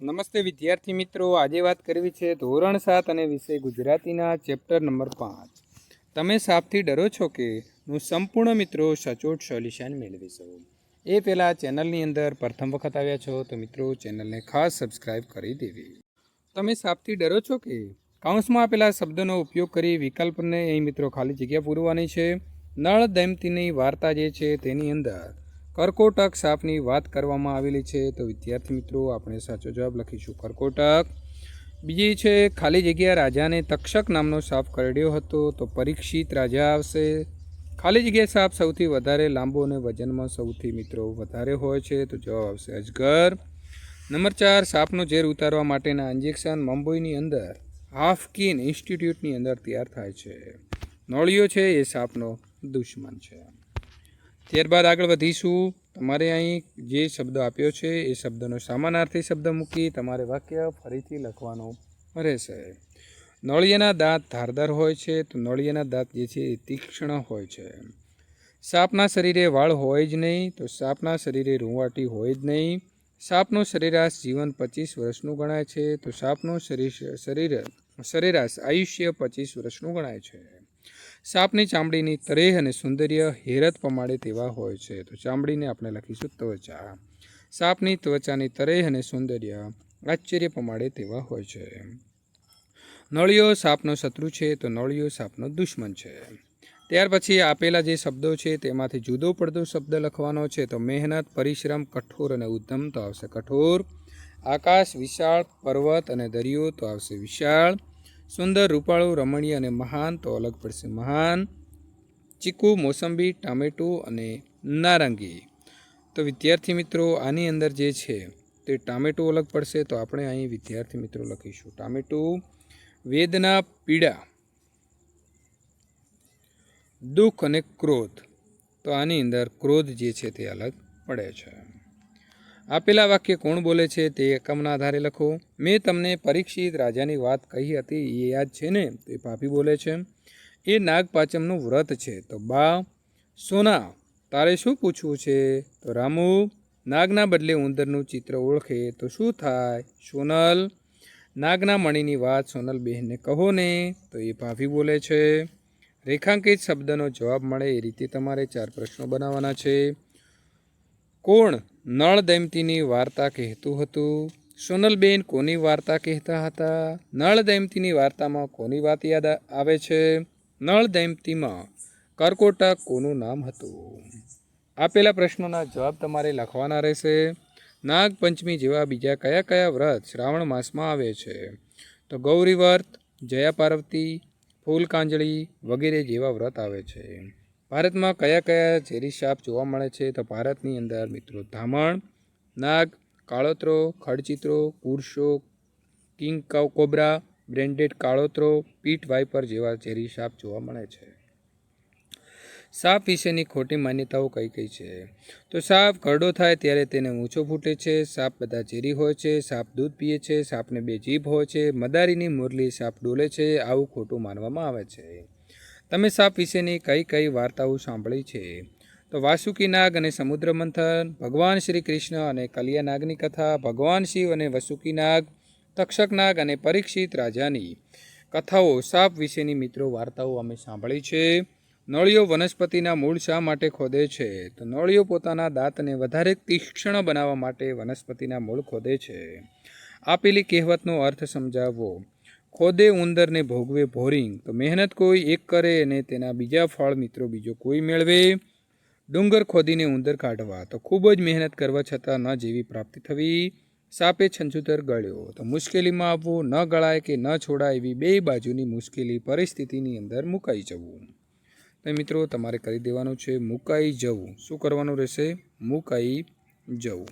નમસ્તે વિદ્યાર્થી મિત્રો. આજે વાત કરવી છે ધોરણ સાત અને વિષય ગુજરાતીના ચેપ્ટર નંબર પાંચ. તમે સાપથી ડરો છો કે? નું સંપૂર્ણ મિત્રો સચોટ સોલ્યુશન મેળવીશો. એ પહેલાં ચેનલની અંદર પ્રથમ વખત આવ્યા છો તો મિત્રો ચેનલને ખાસ સબસ્ક્રાઇબ કરી દેવી. તમે સાપથી ડરો છો કે? કાઉન્સમાં આપેલા શબ્દનો ઉપયોગ કરી વિકલ્પને અહીં મિત્રો ખાલી જગ્યા પૂરવાની છે. નળ દમતીની વાર્તા જે છે તેની અંદર કર્કોટક સાપની વાત કરવામાં આવેલી છે. તો વિદ્યાર્થી મિત્રો, આપણે સાચો જવાબ લખીશું. કર્કોટક. બીજી છે, ખાલી જગ્યા રાજાને તક્ષક નામનો સાપ કરડ્યો હતો, તો પરીક્ષિત રાજા આવશે. ખાલી જગ્યા સાપ સૌથી વધારે લાંબો અને વજનમાં સૌથી મિત્રો વધારે હોય છે. તો જવાબ આવશે અજગર. નંબર ચાર, સાપનો ઝેર ઉતારવા માટેના ઇન્જેક્શન મુંબઈની અંદર, હાફકીન ઇન્સ્ટિટ્યૂટની અંદર તૈયાર થાય છે. નોળિયો છે, એ સાપનો દુશ્મન છે. ત્યારબાદ આગળ વધીશું. તમારે અહીં જે શબ્દ આપ્યો છે, એ શબ્દનો સામાનાર્થી શબ્દ મૂકી તમારે વાક્ય ફરીથી લખવાનું રહેશે. નળિયાના દાંત ધારદાર હોય છે, તો નળિયાના દાંત જે છે એ તીક્ષ્ણ હોય છે. સાપના શરીરે વાળ હોય જ નહીં, તો સાપના શરીરે રૂંવાટી હોય જ નહીં. સાપનું સરેરાશ જીવન પચીસ વર્ષનું ગણાય છે, તો સાપનું શરીર શરીર, સરેરાશ આયુષ્ય પચીસ વર્ષનું ગણાય છે. સાપની ચામડીની તરેહ અને સૌંદર્ય હેરત પમાડે તેવા હોય છે. તો ચામડીને આપણે લખીશું ત્વચા. સાપની ત્વચાની તરેહ અને સૌંદર્ય આશ્ચર્ય પમાડે તેવા હોય છે. નળિયો સાપનો શત્રુ છે, તો નળિયો સાપનો દુશ્મન છે. ત્યાર પછી આપેલા જે શબ્દો છે, તેમાંથી જુદો પડતો શબ્દ લખવાનો છે. તો મહેનત, પરિશ્રમ, કઠોર અને ઉદ્ધમ તો આવશે. કઠોર, આકાશ વિશાળ, પર્વત અને દરિયો તો આવશે વિશાળ. સુંદર રૂપાળું, રમણીય અને મહાન, તો અલગ પડશે મહાન. ચીકુ, મોસંબી, ટામેટું અને નારંગી. તો વિદ્યાર્થી મિત્રો, આની અંદર જે છે તે ટામેટું અલગ પડશે, તો આપણે અહીં વિદ્યાર્થી મિત્રો લખીશું. ટામેટું, વેદના, પીડા, દુઃખ અને ક્રોધ. તો આની અંદર ક્રોધ જે છે તે અલગ પડે છે. આપેલા વાક્ય કોણ બોલે છે તે એકમના આધારે લખો. મેં તમને પરીક્ષિત રાજાની વાત કહી હતી, એ યાદ છે ને? તે પાપી બોલે છે. એ નાગપાચમનું વ્રત છે. તો બા, સોના, તારે શું પૂછવું છે? તો રામુ, નાગના બદલે ઉંદરનું ચિત્ર ઓળખે, તો શું થાય? સોનલ, નાગના મણીની વાત સોનલ બહેનને કહો ને? તો એ ભાભી બોલે છે. રેખાંકિત શબ્દનો જવાબ મળે એ રીતે તમારે ચાર પ્રશ્નો બનાવવાના છે. કોણ નળ દૈમતીની વાર્તા કહેતું હતું? સોનલબેન કોની વાર્તા કહેતા હતા? નળ દૈમતીની વાર્તામાં કોની વાત યાદ આવે છે? નળ દૈમતીમાં કર્કોટક કોનું નામ હતું? આપેલા પ્રશ્નોના જવાબ તમારે લખવાના રહેશે. નાગપંચમી જેવા બીજા કયા કયા વ્રત શ્રાવણ માસમાં આવે છે? તો ગૌરી વ્રત જયા પાર્વતી ફૂલ કાંજળી વગેરે જેવા વ્રત આવે છે. ભારતમાં કયા કયા ઝેરી સાપ જોવા મળે છે તો ભારતની અંદર મિત્રો ધામણ, નાગ, કાળોતરો, ખડચિત્રો કુરશો કિંગ કોબ્રા, બ્રેન્ડેડ કાળોતરો પીટ વાઇપર જેવા ઝેરી સાપ જોવા મળે છે. સાપ વિશેની ખોટી માન્યતાઓ કઈ કઈ છે? તો સાપ કરડો થાય ત્યારે તેને ઊંચો ફૂટે છે, સાપ બધા ઝેરી હોય છે, સાપ દૂધ પીએ છે, સાપને બે જીભ હોય છે, મદારીની મુરલી સાપ ડોલે છે, આવું ખોટું માનવામાં આવે છે. તમે સાપ વિશેની કઈ કઈ વાર્તાઓ સાંભળી છે? તો વાસુકી નાગ અને સમુદ્ર મંથન, ભગવાન શ્રી કૃષ્ણ અને કલિયા નાગની કથા, ભગવાન શિવ અને વસુકી નાગ, તક્ષક નાગ અને પરીક્ષિત રાજાની કથાઓ સાપ વિશેની મિત્રો વાર્તાઓ અમે સાંભળી છે. નળિયો વનસ્પતિના મૂળ શા માટે ખોદે છે? તો નળિયો પોતાના દાંતને વધારે તીક્ષ્ણ બનાવવા માટે વનસ્પતિના મૂળ ખોદે છે. આપેલી કહેવતનો અર્થ સમજાવવો ખોદે ઉંદરને ભોગવે ભોરિંગ. તો મહેનત કોઈ એક કરે અને તેના બીજા ફળ મિત્રો બીજો કોઈ મેળવે. ડુંગર ખોદીને ઉંદર કાઢવા. તો ખૂબ જ મહેનત કરવા છતાં ન જેવી પ્રાપ્તિ થવી. સાપે છંછુતર ગળ્યો. તો મુશ્કેલીમાં આવવું ન ગળાય કે ન છોડાય એવી બે બાજુની મુશ્કેલી પરિસ્થિતિની અંદર મુકાઈ જવું. તો મિત્રો, તમારે કરી દેવાનું છે મુકાઈ જવું. શું કરવાનું રહેશે? મુકાઈ જવું.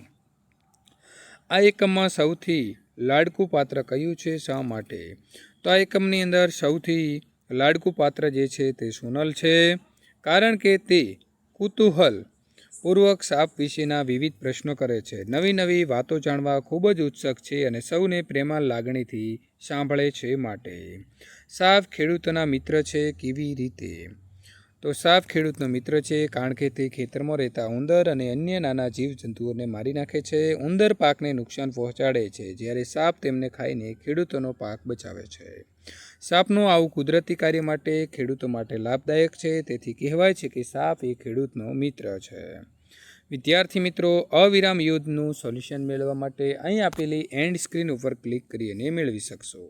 આ એકમમાં સૌથી લાડકું પાત્ર કયું છે શા માટે? તો આ એકમની અંદર સૌથી લાડકું પાત્ર જે છે તે સોનલ છે. કારણ કે તે કુતૂહલ પૂર્વક સાપ વિશેના વિવિધ પ્રશ્નો કરે છે. નવી નવી વાતો જાણવા ખૂબ જ ઉત્સુક છે અને સૌને પ્રેમાળ લાગણીથી સાંભળે છે માટે. સાપ ખેડૂતોના મિત્ર છે કેવી રીતે? તો સાપ ખેડૂતનો મિત્ર છે, કારણ કે તે ખેતરમાં રહેતા ઉંદર અને અન્ય નાના જીવજંતુઓને મારી નાખે છે, ઉંદર પાકને નુકસાન પહોંચાડે છે, જ્યારે સાપ તેમને ખાઈને ખેડૂતોનો પાક બચાવે છે. સાપનું આવું કુદરતી કાર્ય માટે, ખેડૂતો માટે લાભદાયક છે, તેથી કહેવાય છે કે સાપ એ ખેડૂતનો મિત્ર છે. વિદ્યાર્થી મિત્રો, અવિરામ યુદ્ધનું સોલ્યુશન મેળવવા માટે અહીં આપેલી એન્ડ સ્ક્રીન ઉપર ક્લિક કરી અને મેળવી શકશો.